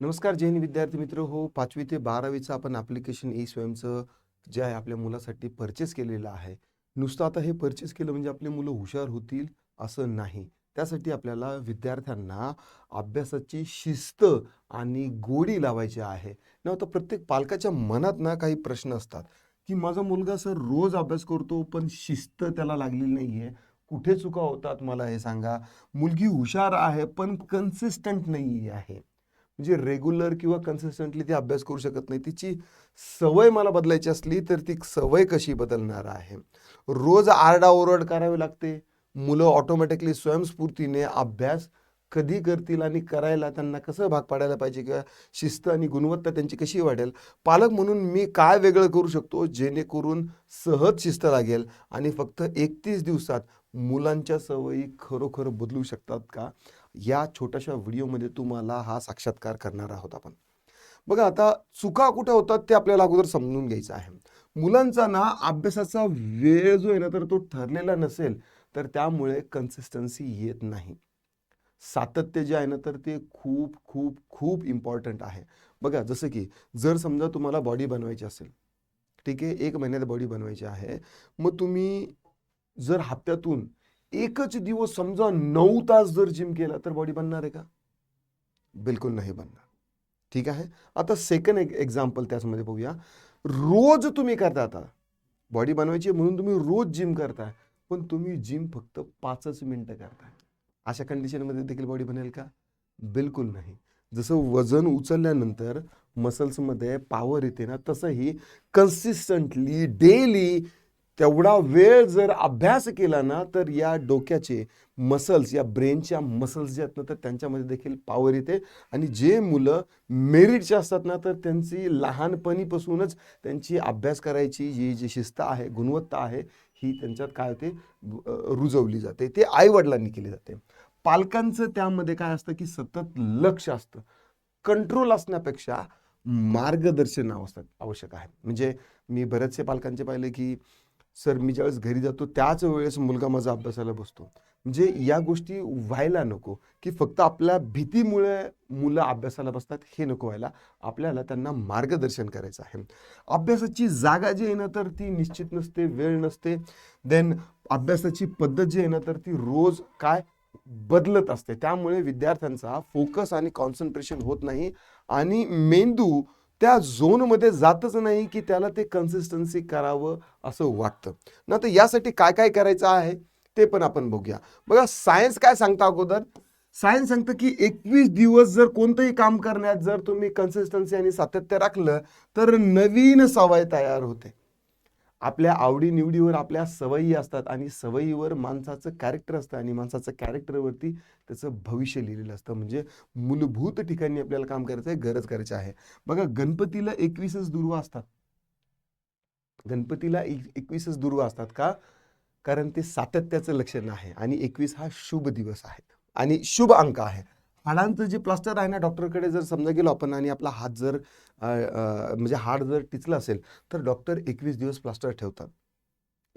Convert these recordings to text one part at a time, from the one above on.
नमस्कार जैन विद्यार्थी मित्र. हो पाचवी ते बारावीचं आपण ॲप्लिकेशन ई स्वयंचं जे आहे आपल्या मुलासाठी परचेस केलेलं आहे. नुसतं आता हे परचेस केलं म्हणजे आपली मुलं हुशार होतील असं नाही. त्यासाठी आपल्याला विद्यार्थ्यांना अभ्यासाची शिस्त आणि गोडी लावायची आहे. ना तर प्रत्येक पालकाच्या मनात ना काही प्रश्न असतात की माझा मुलगा सर रोज अभ्यास करतो पण शिस्त त्याला लागलेली नाही आहे कुठे चुका होतात मला हे सांगा. मुलगी हुशार आहे पण कन्सिस्टंट नाही आहे म्हणजे रेग्युलर किंवा कन्सिस्टंटली ती अभ्यास करू शकत नाही. तिची सवय मला बदलायची असली तर ती सवय कशी बदलणार आहे? रोज आरडाओरड करावी लागते. मुलं ऑटोमॅटिकली स्वयंस्फूर्तीने अभ्यास कधी करतील आणि करायला त्यांना कसं भाग पाडायला पाहिजे किंवा शिस्त आणि गुणवत्ता त्यांची कशी वाढेल? पालक म्हणून मी काय वेगळं करू शकतो जेणेकरून सहज शिस्त लागेल आणि फक्त एकतीस दिवसात मुलांच्या सवयी खरोखर बदलू शकतात का? या छोट्याशा व्हिडिओमध्ये तुम्हाला हा साक्षात्कार करणार आहोत आपण. बघा आता चुका कुठे होतात ते आपल्याला अगोदर समजून घ्यायचं आहे. मुलांचा ना अभ्यासाचा वेळ जो आहे ना तर तो ठरलेला नसेल तर त्यामुळे कन्सिस्टन्सी येत नाही. सातत्य जे आहे ना तर ते खूप खूप खूप इम्पॉर्टंट आहे. बघा जसं की जर समजा तुम्हाला बॉडी बनवायची असेल ठीक आहे एक महिन्यात बॉडी बनवायची आहे मग तुम्ही जर हप्त्यातून एकच दिवस समजा नऊ तास जर जिम केला तर बॉडी बनणार आहे का? बिलकुल नाही बनणार. ठीक आहे? आता सेकंड एक एक्झाम्पल त्याचमध्ये बघूया. रोज तुम्ही करता आता. बॉडी बनवायची आहे म्हणून तुम्ही रोज जिम करताय पण तुम्ही जिम फक्त पाचच मिनटं करताय अशा कंडिशनमध्ये देखील बॉडी बनेल का? बिलकुल नाही. जसं वजन उचलल्यानंतर मसल्समध्ये पॉवर येते ना तसंही कन्सिस्टंटली डेली तेवढा वेळ जर अभ्यास केला ना तर या डोक्याचे मसल्स या ब्रेनच्या मसल्स जे आहेत ना तर त्यांच्यामध्ये देखील पॉवर येते. आणि जे मुलं मेरिटचे असतात ना तर त्यांची लहानपणीपासूनच त्यांची अभ्यास करायची जी जी शिस्त आहे गुणवत्ता आहे ही त्यांच्यात काय होते? रुजवली जाते. ते आईवडिलांनी केली जाते. पालकांचं त्यामध्ये काय असतं की सतत लक्ष असतं. कंट्रोल असण्यापेक्षा मार्गदर्शन आवश्यक आवश्यक आहे. म्हणजे मी बरेचसे पालकांचे पाहिले की सर मी ज्यावेळेस घरी जातो त्याच वेळेस मुलगा माझा अभ्यासाला बसतो. म्हणजे या गोष्टी व्हायला नको की फक्त आपल्या भीतीमुळे मुलं अभ्यासाला बसतात हे नको व्हायला. आपल्याला त्यांना मार्गदर्शन करायचं आहे. अभ्यासाची जागा जी आहे ना तर ती निश्चित नसते वेळ नसते. देन अभ्यासाची पद्धत जी आहे ना तर ती रोज काय? बदलत असते. त्यामुळे विद्यार्थ्यांचा फोकस आणि कॉन्सन्ट्रेशन होत नाही. आणि मेंदू त्या झोनमध्ये जातच नाही की त्याला ते कन्सिस्टन्सी करावं असं वाटतं. ना तर यासाठी काय काय करायचं आहे ते पण आपण बघूया. बघा सायन्स काय सांगतं अगोदर? सायन्स सांगतं की एकवीस दिवस जर कोणतंही काम करण्यात जर तुम्ही कन्सिस्टन्सी आणि सातत्य राखलं तर नवीन सवय तयार होते. आपल्या आवडीनिवडीवर आपल्या सवयी असतात आणि सवयीवर माणसाचं कॅरेक्टर असतं आणि माणसाचं कॅरेक्टरवरती त्याचं भविष्य लिहिलेलं असतं. म्हणजे मूलभूत ठिकाणी आपल्याला काम करायचं आहे गरज करायची आहे. बघा गणपतीला एकवीसच दुर्वा असतात. गणपतीला एक एकवीसच दुर्वा असतात का? कारण ते सातत्याचं लक्षण आहे आणि एकवीस हा शुभ दिवस आहे. आणि शुभ अंक आहे. हाडांचं जे प्लास्टर आहे ना डॉक्टरकडे जर समजा गेलो आपण आणि आपला हात जर म्हणजे हाड जर टिचलं असेल तर डॉक्टर एकवीस दिवस प्लास्टर ठेवतात.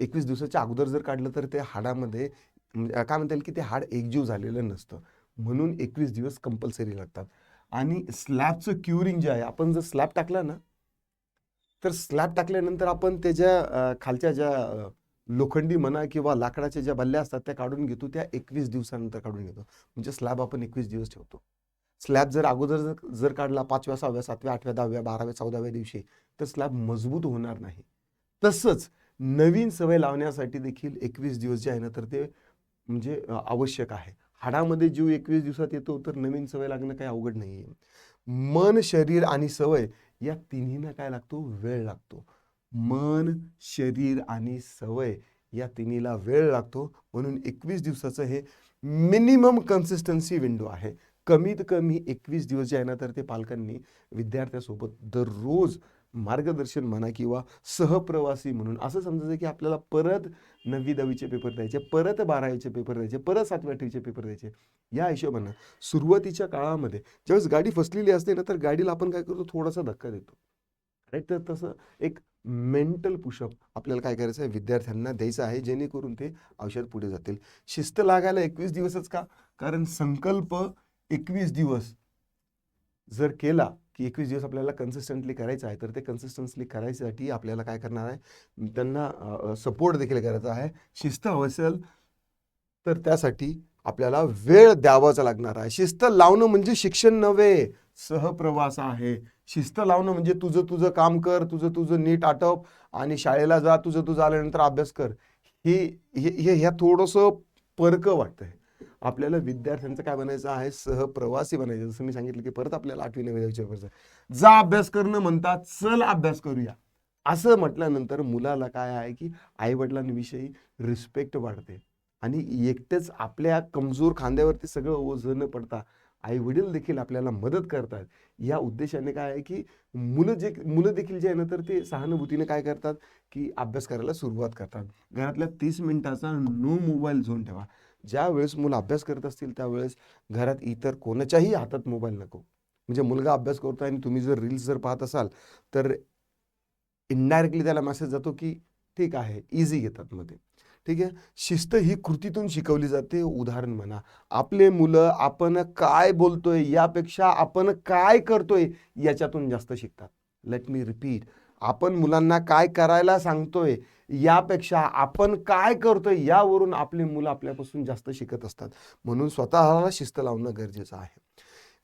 एकवीस दिवसाच्या अगोदर जर काढलं तर ते हाडामध्ये म्हणजे काय म्हणता येईल की ते हाड एकजीव झालेलं नसतं. म्हणून एकवीस दिवस कंपल्सरी लागतात. आणि स्लॅबचं क्युरिंग जे आहे आपण जर स्लॅब टाकला ना तर स्लॅब टाकल्यानंतर आपण त्याच्या खालच्या ज्या लोखंडी म्हणा किंवा लाकडाच्या ज्या बल्ल्या असतात त्या काढून घेतो त्या एकवीस दिवसानंतर काढून घेतो. म्हणजे स्लॅब आपण एकवीस दिवस ठेवतो. स्लॅब जर अगोदर जर जर काढला पाचव्या सहाव्या सातव्या आठव्या दहाव्या बाराव्या चौदाव्या दिवशी तर स्लॅब मजबूत होणार नाही. तसंच नवीन सवय लावण्यासाठी देखील एकवीस दिवस जे आहे ना तर ते म्हणजे आवश्यक आहे. हाडामध्ये जीव एकवीस दिवसात येतो तर नवीन सवय लागणं काही अवघड नाही आहे मन शरीर आणि सवय या तिन्हींना काय लागतो? वेळ लागतो. मन शरीर आणि सवय या तिन्हीला वेळ लागतो. म्हणून एकवीस दिवसाचं हे मिनिमम कन्सिस्टन्सी विंडो आहे. कमीत कमी एकवीस दिवस जे आहे ना तर ते पालकांनी विद्यार्थ्यासोबत दररोज मार्गदर्शन म्हणा किंवा सहप्रवासी म्हणून असं समजायचं की आपल्याला परत नववी दहावीचे पेपर द्यायचे परत बारावीचे पेपर द्यायचे परत सातवी आठवीचे पेपर द्यायचे. या हिशोबानं सुरुवातीच्या काळामध्ये ज्यावेळेस गाडी फसलेली असते ना तर गाडीला आपण काय करतो? थोडासा धक्का देतो. राईट तर तसं एक मेंटल पुशअप आपल्याला काय करायचं आहे? विद्यार्थ्यांना द्यायचं आहे जेणेकरून ते औषध पुढे जातील. शिस्त लागायला एकवीस दिवसच का? कारण संकल्प एकवीस दिवस जर केला की एकवीस दिवस आपल्याला कन्सिस्टंटली करायचं आहे तर ते कन्सिस्टन्सली करायसाठी आपल्याला काय करणार आहे? त्यांना सपोर्ट देखील करायचा आहे. शिस्त हवं असेल तर त्यासाठी आपल्याला वेळ द्यावाचा लागणार आहे. शिस्त लावणं म्हणजे शिक्षण नव्हे. सहप्रवास आहे. शिस्त लावणं म्हणजे तुझं तुझं काम कर तुझं तुझं नीट आटप आणि शाळेला जा तुझं तुझं आल्यानंतर अभ्यास कर. हे हे ह्या थोडंसं परकं वाटतंय. आपल्याला विद्यार्थ्यांचं काय बनायचं आहे? सहप्रवासी बनायचं. जसं मी सांगितलं की परत आपल्याला आठवी नववी विचार करायचा जा अभ्यास करणं म्हणतात चल अभ्यास करूया. असं म्हटल्यानंतर मुलाला काय आहे की आईवडिलांविषयी रिस्पेक्ट वाढते. आणि एकटेच आपल्या कमजोर खांद्यावरती सगळं ओझ न पडता आई वडील देखील आपल्याला मदत करतात. या उद्देशाने काय आहे की मुलं जे मुलं देखील जे आहे ना तर ते सहानुभूतीने काय करतात की अभ्यास करायला सुरुवात करतात. घरातल्या तीस मिनिटाचा नो मोबाईल झोन ठेवा. ज्या वेळेस मुलं अभ्यास करत असतील त्यावेळेस घरात इतर कोणाच्याही हातात मोबाईल नको. म्हणजे मुलगा अभ्यास करतो आणि तुम्ही जर रील्स जर पाहत असाल तर इनडायरेक्टली त्याला मेसेज जातो की ठीक आहे इझी घेतात मध्ये. ठीक आहे? शिस्त ही कृतीतून शिकवली जाते. उदाहरण म्हणा. आपले मुलं आपण काय बोलतोय यापेक्षा आपण काय करतोय याच्यातून जास्त शिकतात. लेट मी रिपीट आपण मुलांना काय करायला सांगतोय यापेक्षा आपण काय करतोय यावरून आपले मुलं आपल्यापासून जास्त शिकत असतात. म्हणून स्वतःला शिस्त लावणं गरजेचं आहे.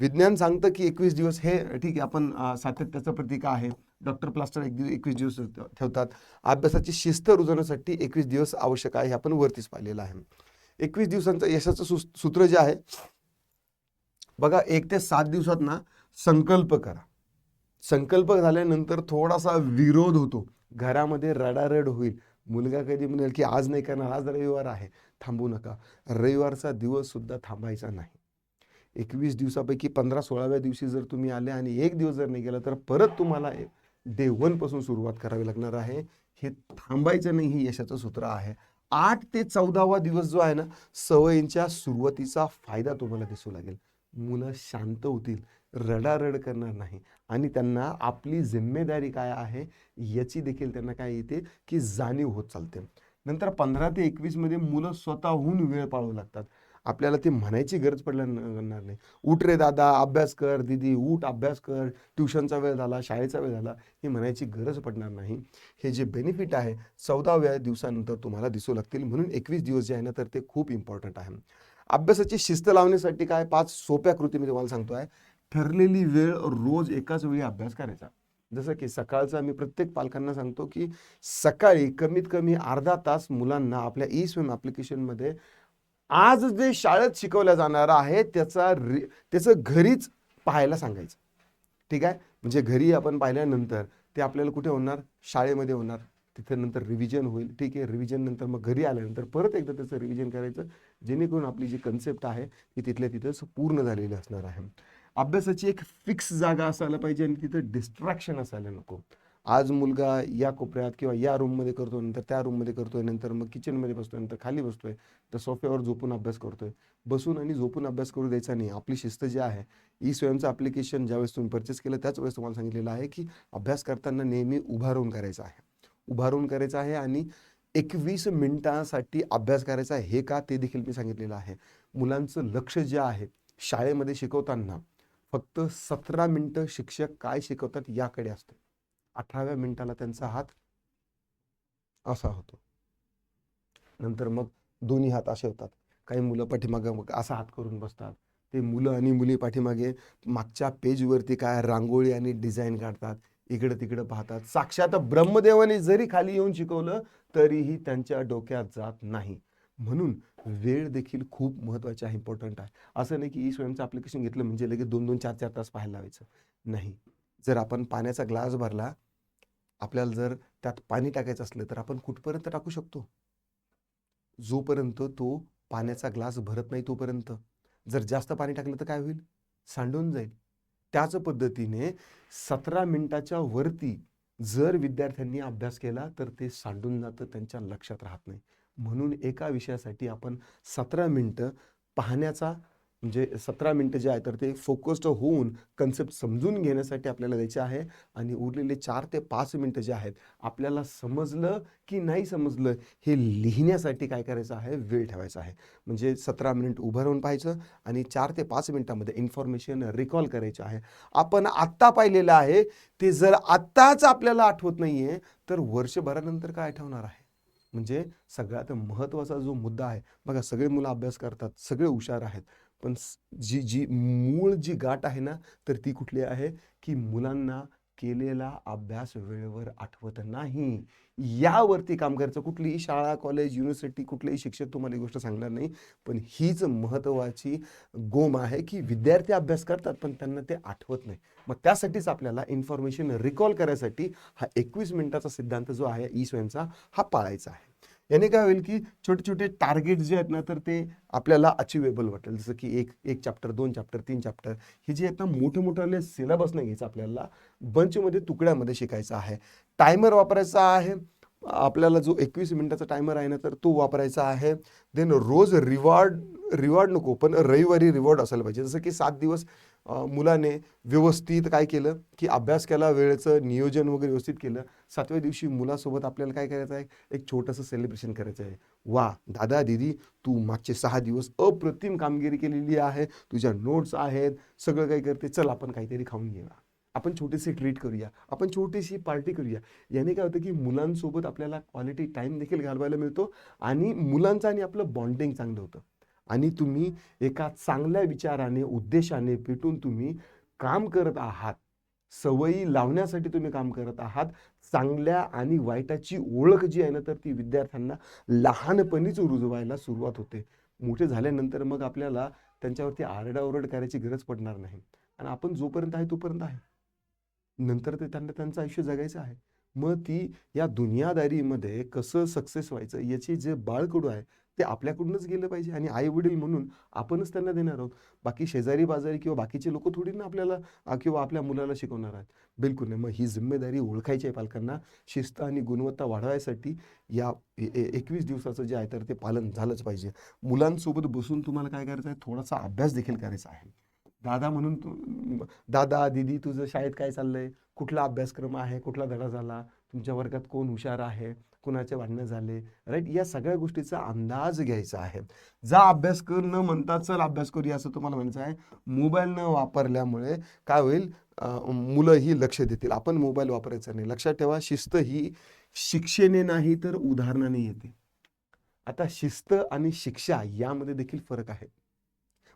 विज्ञान सांगतं की एकवीस दिवस हे ठीक आहे आपण सातत्याचं प्रतीक आहे. डॉक्टर प्लास्टर एक दिवस एकवीस दिवस ठेवतात. अभ्यासाची शिस्त रुजवण्यासाठी एकवीस दिवस आवश्यक आहे हे आपण वरतीच पाहिलेलं आहे. एकवीस दिवसांचं यशाचं सु सूत्र जे आहे बघा एक ते सात दिवसात ना संकल्प करा. संकल्प झाल्यानंतर थोडासा विरोध होतो. घरामध्ये रडारड होईल. मुलगा कधी म्हणेल की आज नाही करणार आज रविवार आहे. थांबू नका. रविवारचा दिवस सुद्धा थांबायचा नाही. एकवीस दिवसापैकी पंधरा सोळाव्या दिवशी जर तुम्ही आले आणि एक दिवस जर नाही गेला तर परत तुम्हाला डे वनपासून सुरुवात करावी लागणार आहे. हे थांबायचं नाही हे यशाचं सूत्र आहे. आठ ते चौदावा दिवस जो आहे ना सवयींच्या सुरुवातीचा फायदा तुम्हाला दिसू लागेल. मुलं शांत होतील रडारड करणार नाही. आणि त्यांना आपली जिम्मेदारी काय आहे याची देखील त्यांना काय येते की जाणीव होत चालते. नंतर पंधरा ते एकवीसमध्ये मुलं स्वतःहून वेळ पाळू लागतात. आपल्याला ते म्हणायची गरज पडणार न- नाही. उठ रे दादा अभ्यास कर दीदी उठ अभ्यास कर. ट्युशनचा वेळ झाला शाळेचा वेळ झाला ही म्हणायची गरज पडणार नाही. हे जे बेनिफिट आहे चौदाव्या दिवसानंतर तुम्हाला दिसू लागतील. म्हणून एकवीस दिवस जे आहे ना तर ते खूप इम्पॉर्टंट आहे. अभ्यासाची शिस्त लावण्यासाठी काय पाच सोप्या कृती मी तुम्हाला सांगतो आहे ठरलेली वेळ रोज एकाच वेळी अभ्यास करायचा. जसं की सकाळचा मी प्रत्येक पालकांना सांगतो की सकाळी कमीत कमी अर्धा तास मुलांना आपल्या ई स्विम ॲप्लिकेशनमध्ये आज जे शाळेत शिकवल्या जाणार आहे त्याचा रि त्याचं घरीच पाहायला सांगायचं. ठीक आहे? म्हणजे घरी आपण पाहिल्यानंतर ते आपल्याला कुठे होणार? शाळेमध्ये होणार. तिथे नंतर रिव्हिजन होईल. ठीक आहे? रिव्हिजन नंतर मग घरी आल्यानंतर परत एकदा त्याचं रिव्हिजन करायचं जेणेकरून आपली जी कन्सेप्ट आहे ती तिथल्या तिथंच पूर्ण झालेली असणार आहे. अभ्यासाची एक फिक्स जागा असायला पाहिजे आणि तिथं डिस्ट्रॅक्शन असायला नको. आज मुलगा या कोपऱ्यात किंवा या रूममध्ये करतोय नंतर त्या रूममध्ये करतोय नंतर मग किचनमध्ये बसतोय नंतर खाली बसतोय तर सोफ्यावर झोपून अभ्यास करतोय. बसून आणि झोपून अभ्यास करू द्यायचा नाही. आपली शिस्त जी आहे ई स्वयंचं ॲप्लिकेशन ज्यावेळेस तुम्ही परचेस केलं त्याच वेळेस तुम्हाला सांगितलेलं आहे की अभ्यास करताना नेहमी उभारून राहून करायचा आहे. उभा राहून करायचा आहे आणि एकवीस मिनिटांसाठी अभ्यास करायचा आहे. हे का? ते देखील मी सांगितलेलं आहे. मुलांचं लक्ष जे आहे शाळेमध्ये शिकवताना फक्त सतरा मिनटं शिक्षक काय शिकवतात याकडे असतं अठराव्या मिनिटाला त्यांचा हात असा होतो. नंतर मग दोन्ही हात असे होतात. काही मुलं पाठीमागे मग असा हात करून बसतात. ते मुलं आणि मुली पाठीमागे मागच्या पेजवरती काय रांगोळी आणि डिझाईन काढतात. इकडं तिकडं पाहतात. साक्षात ब्रह्मदेवाने जरी खाली येऊन शिकवलं तरीही त्यांच्या डोक्यात जात नाही. म्हणून वेळ देखील खूप महत्त्वाची आहे इम्पॉर्टंट आहे. असं नाही की ई स्वयंचं ॲप्लिकेशन घेतलं म्हणजे लगेच दोन दोन चार चार तास पाहायला लावायचं. नाही. जर आपण पाण्याचा ग्लास भरला आपल्याला जर त्यात पाणी टाकायचं असलं तर आपण कुठपर्यंत टाकू शकतो? जोपर्यंत तो पाण्याचा ग्लास भरत नाही तोपर्यंत. जर जास्त पाणी टाकलं तर काय होईल? सांडून जाईल. त्याच पद्धतीने सतरा मिनिटाच्या वरती जर विद्यार्थ्यांनी अभ्यास केला तर ते सांडून जातं त्यांच्या लक्षात राहत नाही. म्हणून एका विषयासाठी आपण सतरा मिनटं पाहण्याचा म्हणजे सतरा मिनटं जे आहे तर ते फोकस्ड होऊन कन्सेप्ट समजून घेण्यासाठी आपल्याला द्यायचे आहे. आणि उरलेले चार ते पाच मिनटं जे आहेत आपल्याला समजलं की नाही समजलं हे लिहिण्यासाठी काय करायचं आहे वेळ ठेवायचा आहे. म्हणजे सतरा मिनिट उभं राहून पाहायचं आणि चार ते पाच मिनिटामध्ये इन्फॉर्मेशन रिकॉल करायचं आहे. आपण आत्ता पाहिलेलं आहे ते जर आत्ताच आपल्याला आठवत नाही आहे तर वर्षभरानंतर काय आठवणार आहे? म्हणजे सगळ्यात महत्त्वाचा जो मुद्दा आहे बघा सगळे मुलं अभ्यास करतात सगळे हुशार आहेत. पण जी जी मूळ जी गाठ आहे ना तर ती कुठली आहे? की मुलांना केलेला अभ्यास वेळेवर आठवत नाही. यावरती काम करायचं. कुठलीही शाळा कॉलेज युनिव्हर्सिटी कुठलेही शिक्षक तुम्हाला ही गोष्ट सांगणार नाही. पण हीच महत्त्वाची गोम आहे की विद्यार्थी अभ्यास करतात पण त्यांना ते आठवत नाही. मग त्यासाठीच आपल्याला इन्फॉर्मेशन रिकॉल करायसाठी हा एकवीस मिनिटाचा सिद्धांत जो आहे ई स्वयंचा हा पाळायचा आहे. याने काय होईल की छोटे छोटे टार्गेट जे आहेत ना तर ते आपल्याला अचिवेबल वाटेल. जसं की एक एक चॅप्टर दोन चॅप्टर तीन चॅप्टर हे जे आहेत ना मोठे मोठे सिलेबस नाही घ्यायचं आपल्याला. बंचमध्ये तुकड्यामध्ये शिकायचं आहे. टायमर वापरायचा आहे. आपल्याला जो एकवीस मिनिटाचा टायमर आहे ना तर तो वापरायचा आहे. देन रोज रिवॉर्ड रिवॉर्ड नको पण रविवारी रिवॉर्ड असायला पाहिजे. जसं की सात दिवस मुलाने व्यवस्थित काय केलं की अभ्यास केला वेळेचं नियोजन वगैरे व्यवस्थित केलं. सातव्या दिवशी मुलासोबत आपल्याला काय करायचं आहे? एक छोटंसं सेलिब्रेशन करायचं आहे. वा दादा दीदी तू मागचे सहा दिवस अप्रतिम कामगिरी केलेली आहे. तुझ्या नोट्स आहेत. सगळं काही करते. चल आपण काहीतरी खाऊन घेऊया. आपण छोटीशी ट्रीट करूया. आपण छोटीशी पार्टी करूया. याने काय होतं की मुलांसोबत आपल्याला क्वालिटी टाईम देखील घालवायला मिळतो आणि मुलांचं आणि आपलं बॉन्डिंग चांगलं होतं. आणि तुम्ही एका चांगल्या विचाराने उद्देशाने पेटून तुम्ही काम करत आहात. सवयी लावण्यासाठी तुम्ही काम करत आहात. चांगल्या आणि वाईटाची ओळख जी आहे ना तर ती विद्यार्थ्यांना लहानपणीच रुजवायला सुरुवात होते. मोठे झाल्यानंतर मग आपल्याला त्यांच्यावरती आरडाओरड करायची गरज पडणार नाही. आणि आपण जोपर्यंत आहे तोपर्यंत आहे. नंतर ते त्यांना त्यांचं आयुष्य जगायचं आहे. मग ती या दुनियादारीमध्ये कसं सक्सेस व्हायचं याची जे बाळकडू आहे ते आपल्याकडूनच गेलं पाहिजे आणि आई वडील म्हणून आपणच त्यांना देणार आहोत. बाकी शेजारी बाजारी किंवा बाकीचे लोक थोडी ना आपल्याला किंवा आपल्या मुलाला शिकवणार आहेत. बिलकुल नाही. मग ही जिम्मेदारी ओळखायची आहे पालकांना. शिस्त आणि गुणवत्ता वाढवायसाठी या एकवीस दिवसाचं जे आहे तर ते पालन झालंच पाहिजे. मुलांसोबत बसून तुम्हाला काय करायचं आहे? थोडासा अभ्यास देखील करायचा आहे. दादा म्हणून तू दादा दीदी तुझं शाळेत काय चाललंय? कुठला अभ्यासक्रम आहे? कुठला धडा झाला? तुमच्या वर्गात कोण हुशार आहे? कुणाचे भांडणं झाले? राईट या सगळ्या गोष्टीचा अंदाज घ्यायचा आहे. जा अभ्यास कर न म्हणता चल अभ्यास करूया असं तुम्हाला म्हणायचं आहे. मोबाईल न वापरल्यामुळे काय होईल? मुलं ही लक्ष देतील. आपण मोबाईल वापरायचा नाही. लक्षात ठेवा शिस्त ही शिक्षेने नाही तर उदाहरणाने येते. आता शिस्त आणि शिक्षा यामध्ये देखील फरक आहे.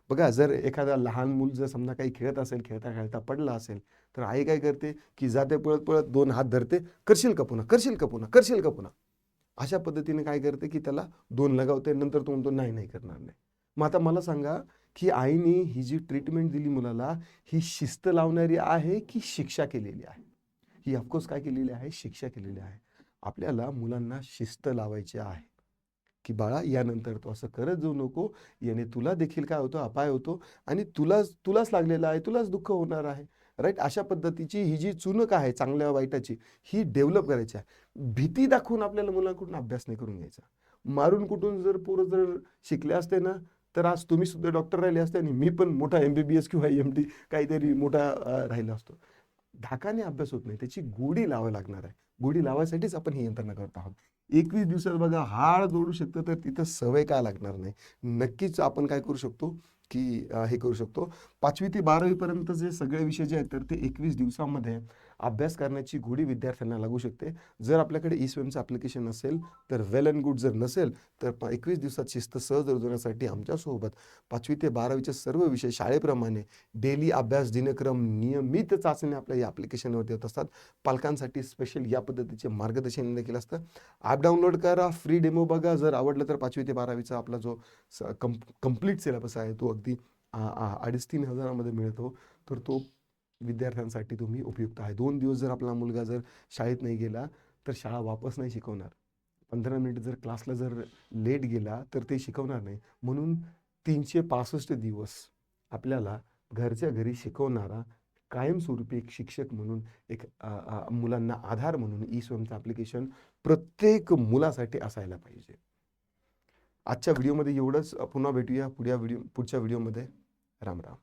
बघा जर एखादा लहान मूल जर समजा काही खेळत असेल खेळता खेळता पडला असेल तर आई काय करते? की जाते पळत पळत दोन हात धरते. करशील का पुन्हा? करशील का पुन्हा? करशील का पुन्हा? अशा पद्धतीने काय करते की त्याला दोन लगावते नंतर तो म्हणतो नाही नाही करणार नाही. मग आता मला सांगा की आईने ही जी ट्रीटमेंट दिली मुलाला ही शिस्त लावणारी आहे की शिक्षा केलेली आहे? ही ऑफकोर्स काय केलेली आहे? शिक्षा केलेली आहे. आपल्याला मुलांना शिस्त लावायची आहे. की बाळा यानंतर तो असं करत जाऊ नको. याने तुला देखील काय होतं? अपाय होतो. आणि तुलाच तुलाच लागलेला आहे. तुलाच दुःख होणार आहे. राईट अशा पद्धतीची ही जी चुनक आहे चांगल्या वाईटाची ही डेव्हलप करायची आहे. भीती दाखवून आपल्याला मुलांकडून अभ्यास नाही करून घ्यायचा. मारून कुठून जर पोरं जर शिकले असते ना तर आज तुम्ही सुद्धा डॉक्टर राहिले असते आणि मी पण मोठा एम बी बी एस किंवा एम डी काहीतरी मोठा राहिला असतो. धाकाने अभ्यास होत नाही. त्याची गोडी लावावी लागणार आहे. गोडी लावायसाठीच आपण ही यंत्रणा करत आहोत. एकवीस दिवसात बघा हाड जोडू शकतं तर तिथं सवय काय लागणार नाही? नक्कीच आपण काय करू शकतो? की हे करू शकतो. पाचवी ते बारावीपर्यंत जे सगळे विषय जे आहेत तर ते एकवीस दिवसामध्ये अभ्यास करण्याची गोडी विद्यार्थ्यांना लागू शकते. जर आपल्याकडे ई स्वयंचं ॲप्लिकेशन असेल तर वेल अँड गुड जर नसेल तर प एकवीस दिवसात शिस्त सहज रुजवण्यासाठी आमच्यासोबत पाचवी ते बारावीचे सर्व विषय शाळेप्रमाणे डेली अभ्यास दिनक्रम नियमित चाचणी आपल्या या ॲप्लिकेशनवरती होत असतात. पालकांसाठी स्पेशल या पद्धतीचे मार्गदर्शन देखील असतं. ॲप डाउनलोड करा फ्री डेमो बघा. जर आवडलं तर पाचवी ते बारावीचा आपला जो स कम कंप्लीट सिलेबस आहे तो अगदी अडीच तीन हजारामध्ये मिळतो. तर तो विद्यार्थ्यांसाठी तुम्ही उपयुक्त आहे. दोन दिवस जर आपला मुलगा जर शाळेत नाही गेला तर शाळा वापस नाही शिकवणार. पंधरा मिनिट जर क्लासला जर लेट गेला तर ते शिकवणार नाही. म्हणून तीनशे पासष्ट दिवस आपल्याला घरच्या घरी शिकवणारा कायमस्वरूपी एक शिक्षक म्हणून एक मुलांना आधार म्हणून ई स्वयंचं ॲप्लिकेशन प्रत्येक मुलासाठी असायला पाहिजे. आजच्या व्हिडिओमध्ये एवढंच. पुन्हा भेटूया पुढ्या व्हिडिओ पुढच्या व्हिडिओमध्ये. राम राम.